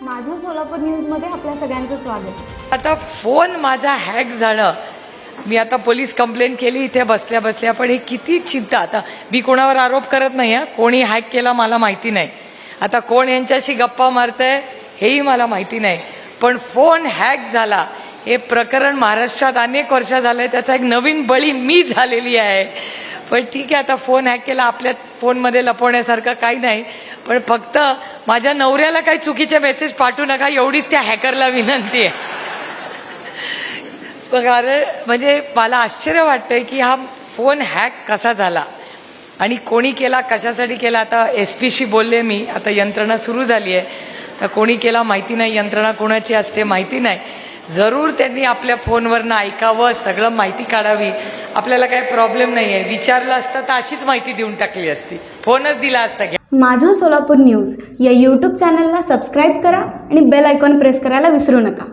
सोलापूर न्यूजमध्ये आपल्या सगळ्यांचं स्वागत. आता फोन माझा हॅक झालं. मी आता पोलीस कंप्लेंट केली इथे बसल्या बसल्या पण हे किती चिंता. आता मी कोणावर आरोप करत नाही आहे कोणी हॅक केला मला माहिती नाही. आता कोण यांच्याशी गप्पा मारतंय हेही मला माहिती नाही. पण फोन हॅक झाला. हे प्रकरण महाराष्ट्रात अनेक वर्ष झालंय त्याचा एक नवीन बळी मी झालेली आहे. पण ठीक आहे आता फोन हॅक केला आपल्या फोनमध्ये लपवण्यासारखं काही नाही. पण फक्त माझ्या नवऱ्याला काही चुकीचे मेसेज पाठवू नका एवढीच त्या हॅकरला विनंती आहे. कारण म्हणजे मला आश्चर्य वाटतंय की हा फोन हॅक कसा झाला? आणि कोणी केला कशासाठी केला? आता एस पीशी बोलले मी आता यंत्रणा सुरू झाली आहे. तर कोणी केला माहिती नाही यंत्रणा कोणाची असते माहिती नाही. जरूर त्यांनी आपल्या फोनवरनं ऐकावं सगळं माहिती काढावी. आपल्याला काही प्रॉब्लेम नाही आहे विचारलं असतं तर अशीच माहिती देऊन टाकली असती. फोनच दिला असता घ्या. माझं सोलापूर न्यूज या यूट्यूब चॅनलला सबस्क्राईब करा आणि बेल आयकॉन प्रेस करायला विसरू नका.